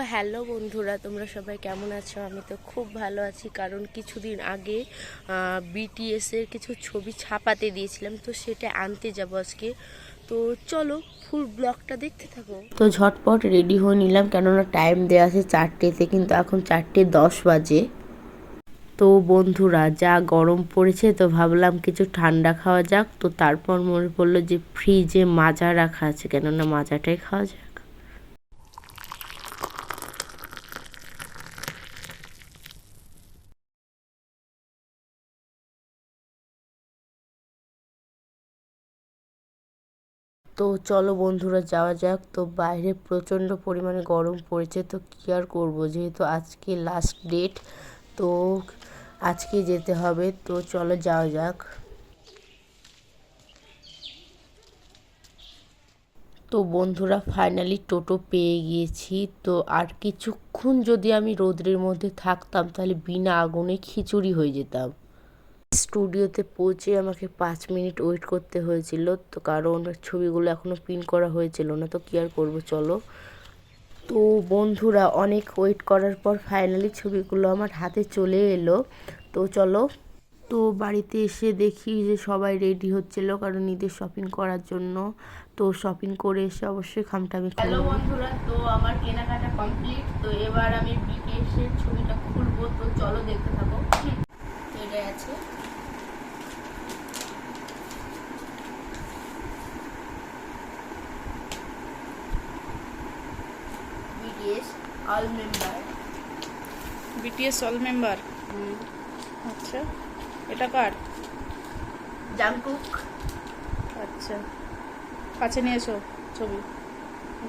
তো হ্যালো বন্ধুরা, তোমরা সবাই কেমন আছো? আমি তো খুব ভালো আছি, কারণ কিছুদিন আগে বিটিএস এর কিছু ছবি ছাপাতে দিয়েছিলাম, তো সেটা আনতে যাব আজকে। তো চলো ফুল ব্লগটা দেখতে থাকো। তো ঝটপট রেডি হয়ে নিলাম, কেননা টাইম দেওয়া আছে চারটেতে, কিন্তু এখন চারটে দশ বাজে। তো বন্ধুরা, যা গরম পড়েছে, তো ভাবলাম কিছু ঠান্ডা খাওয়া যাক, তো তারপর মনে পড়ল যে ফ্রিজে মাজা রাখা আছে, কেননা মাজাটাই খাওয়া যাক তো চলো বন্ধুরা, যাওয়া যাক। তো বাইরে প্রচণ্ড পরিমাণে গরম পড়েছে, তো কী আর করব? যেহেতু আজকে লাস্ট ডেট তো আজকে যেতে হবে। তো চলো যাওয়া যাক। তো বন্ধুরা ফাইনালি টোটো পেয়ে গিয়েছি। তো আর কিছুক্ষণ যদি আমি রোদ্রের মধ্যে থাকতাম, তাহলে বিনা আগুনে খিচুড়ি হয়ে যেতাম। স্টুডিওতে পৌঁছে আমাকে পাঁচ মিনিট ওয়েট করতে হয়েছিল। তো কারণ ছবিগুলো এখনও প্রিন্ট করা হয়েছিল না তো কী আর করব চলো। তো বন্ধুরা অনেক ওয়েট করার পর ফাইনালি ছবিগুলো আমার হাতে চলে এলো। তো চলো। তো বাড়িতে এসে দেখি যে সবাই রেডি হচ্ছিল কারণ ঈদের শপিং করার জন্য। তো শপিং করে এসে অবশ্যই খামটামি হ্যালো বন্ধুরা তো আমার কেনাকাটা কমপ্লিট তো এবার আমি বিকেশের ছবিটা খুলবো। তো চলো দেখতে থাকো। এটাই আছে। BTS all member BTS all member আচ্ছা। এটা কার? জাংকুক আচ্ছা। কাছে নিয়ে এসো ছবি।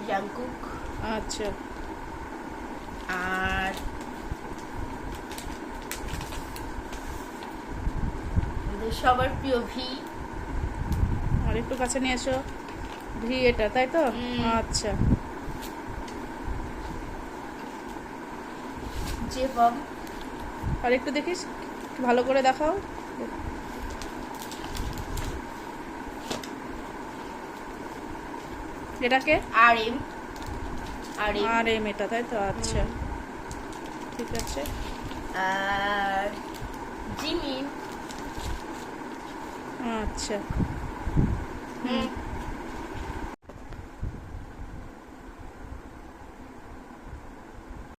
জাংকুক আচ্ছা। আর সবার প্রিয় ভি আর একটু কাছে নিয়ে এসো। ভি এটা তাই তো? আচ্ছা। যে বম আর একটু দেখিস ভালো করে দেখাও। এটাকে R M R M R M এটা তাই তো? আচ্ছা। ঠিক আছে। আর জিমিন আচ্ছা। হুম।